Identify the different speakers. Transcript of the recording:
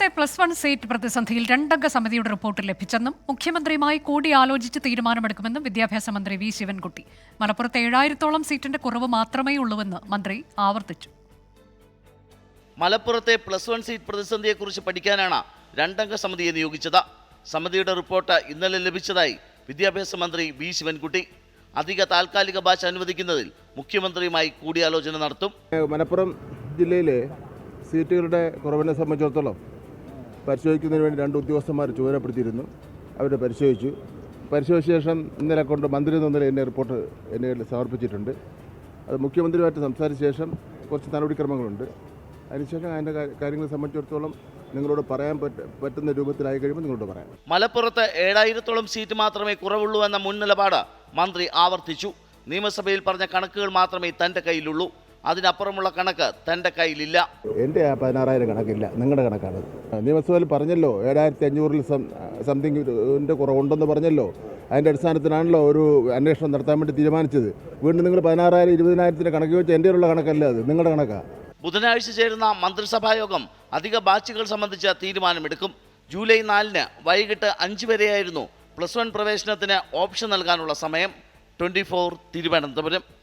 Speaker 1: മലപ്പുറത്തെ plus one seat പ്രതിസന്ധിയിൽ രണ്ടംഗ സമിതിയുടെ റിപ്പോർട്ട് ലഭിച്ചെന്നും മുഖ്യമന്ത്രിയുമായി കൂടിയാലോചിച്ച് തീരുമാനമെടുക്കുമെന്നും വിദ്യാഭ്യാസ മന്ത്രി വി ശിവൻകുട്ടി. മലപ്പുറത്ത് ഏഴായിരത്തോളം സീറ്റിന്റെ കുറവ് മാത്രമേ ഉള്ളൂവെന്ന് മന്ത്രി ആവർത്തിച്ചു.
Speaker 2: മലപ്പുറത്തെ പ്ലസ് വൺ സീറ്റ് പ്രതിസന്ധിയെക്കുറിച്ച് പഠിക്കാനാണ് രണ്ടംഗ സമിതിയെ നിയോഗിച്ചത്. സമിതിയുടെ റിപ്പോർട്ട് ഇന്നലെ ലഭിച്ചതായി വിദ്യാഭ്യാസ മന്ത്രി വി ശിവൻകുട്ടി. അധിക താൽക്കാലിക ഭാഷ അനുവദിക്കുന്നതിൽ മുഖ്യമന്ത്രിയുമായി കൂടിയാലോചന നടത്തും.
Speaker 3: മലപ്പുറം ജില്ലയിലെ സീറ്റുകളുടെ കുറവിനെ സംബന്ധിച്ചിടത്തോളം പരിശോധിക്കുന്നതിന് വേണ്ടി രണ്ട് ഉദ്യോഗസ്ഥന്മാർ ചുമതലപ്പെടുത്തിയിരുന്നു. അവർ പരിശോധിച്ചു. പരിശോധിച്ച ശേഷം ഇന്നലെ കൊണ്ട് മന്ത്രി നിലയിൽ എന്നെ റിപ്പോർട്ട് എന്നെ സമർപ്പിച്ചിട്ടുണ്ട്. അത് മുഖ്യമന്ത്രിയുമായിട്ട് സംസാരിച്ച ശേഷം കുറച്ച് നടപടിക്രമങ്ങളുണ്ട്. അതിനുശേഷം അതിന്റെ കാര്യങ്ങളെ സംബന്ധിച്ചിടത്തോളം നിങ്ങളോട് പറയാൻ പറ്റുന്ന രൂപത്തിലായി കഴിയുമ്പോൾ നിങ്ങളോട് പറയാം.
Speaker 2: മലപ്പുറത്ത് ഏഴായിരത്തോളം സീറ്റ് മാത്രമേ കുറവുള്ളൂ എന്ന മുൻ നിലപാട് മന്ത്രി ആവർത്തിച്ചു. നിയമസഭയിൽ പറഞ്ഞ കണക്കുകൾ മാത്രമേ തന്റെ കയ്യിലുള്ളൂ. അതിനപ്പുറമുള്ള കണക്ക് തന്റെ കയ്യിലില്ല.
Speaker 3: എന്റെ ആ പതിനാറായിരം കണക്കില്ല നിങ്ങളുടെ കണക്കാണ്. നിയമസഭയിൽ പറഞ്ഞല്ലോ ഏഴായിരത്തി അഞ്ഞൂറിൽ സംതിങ് സംതിങ്ങിന്റെ കുറവുണ്ടെന്ന് പറഞ്ഞല്ലോ. അതിന്റെ അടിസ്ഥാനത്തിലാണല്ലോ ഒരു അന്വേഷണം നടത്താൻ വേണ്ടി തീരുമാനിച്ചത്. വീണ്ടും നിങ്ങൾ പതിനാറായിരം ഇരുപതിനായിരത്തിന്റെ കണക്ക് വെച്ച് എന്റെ ഉള്ള കണക്കല്ല അത്? നിങ്ങളുടെ കണക്കാണ്
Speaker 2: ബുധനാഴ്ച ചേരുന്ന മന്ത്രിസഭാ യോഗം അധിക ബാച്ചുകൾ സംബന്ധിച്ച തീരുമാനമെടുക്കും. ജൂലൈ നാലിന് വൈകിട്ട് അഞ്ച് വരെയായിരുന്നു പ്ലസ് വൺ പ്രവേശനത്തിന് ഓപ്ഷൻ നൽകാനുള്ള സമയം. Twenty four Thiruvananthapuram.